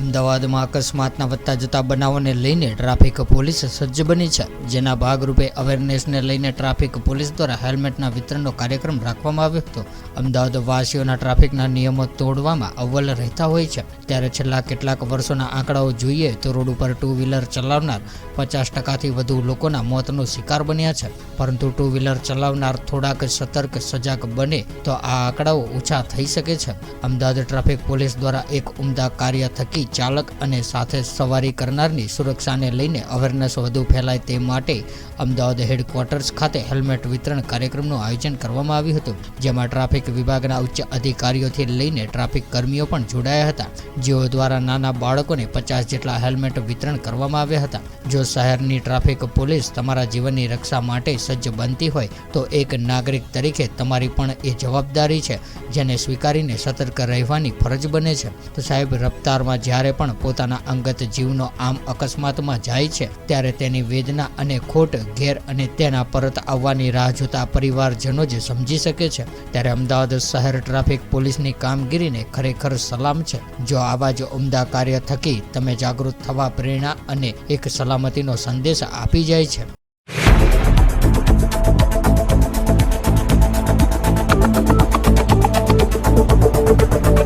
અમદાવાદમાં અકસ્માતના વધતા જતા બનાવોને લઈને ટ્રાફિક પોલીસ સજ્જ બની છે. જેના ભાગરૂપે અવેરનેસને લઈને ટ્રાફિક પોલીસ દ્વારા હેલ્મેટના વિતરણનો કાર્યક્રમ રાખવામાં આવ્યો હતો. અમદાવાદ વાસીઓના ટ્રાફિકના નિયમો તોડવામાં અવ્વલ રહેતા હોય છે. ત્યારે છેલ્લા કેટલાક વર્ષોના આંકડાઓ જોઈએ તો રોડ ઉપર ટુ વ્હીલર ચલાવનાર પચાસ ટકાથી વધુ લોકોના મોતનો શિકાર બન્યા છે. પરંતુ ટુ વ્હીલર ચલાવનાર થોડાક સતર્ક સજાગ બને તો આ આંકડાઓ ઓછા થઈ શકે છે. અમદાવાદ ટ્રાફિક પોલીસ દ્વારા એક ઉમદા કાર્ય થકી ચાલક અને સાથે સવારી કરનારની સુરક્ષાને લઈને અવેરનેસ વધુ ફેલાય તે માટે અમદાવાદ હેડક્વાર્ટર્સ ખાતે હેલ્મેટ વિતરણ કાર્યક્રમનું આયોજન કરવામાં આવ્યું હતું, જેમાં ટ્રાફિક વિભાગના ઉચ્ચ અધિકારીઓથી લઈને ટ્રાફિક કર્મીઓ પણ જોડાયા હતા. જેઓ દ્વારા નાના બાળકોને પચાસ જેટલા હેલ્મેટ વિતરણ કરવામાં આવ્યા હતા. જો શહેરની ટ્રાફિક પોલીસ તમારા જીવનની રક્ષા માટે સજ્જ બનતી હોય, તો એક નાગરિક તરીકે તમારી પણ એ જવાબદારી છે, જેને સ્વીકારીને સતર્ક રહેવાની ફરજ બને છે. તો સાહેબ, રફતારમાં જ્યારે પણ પોતાના અંગત જીવનો આમ અકસ્માતમાં જાય છે, ત્યારે તેની વેદના અને ખોટ ઘેર અને તેના પરત આવવાની રાહ જોતા પરિવારજનો જ સમજી શકે છે, ત્યારે અમદાવાદ શહેર ટ્રાફિક પોલીસની કામગીરીને ખરેખર સલામ છે. જો આવા જ ઉમદા કાર્ય થકી તમે જાગૃત થવા પ્રેરણા અને એક સલામતીનો સંદેશ આપી જાય છે.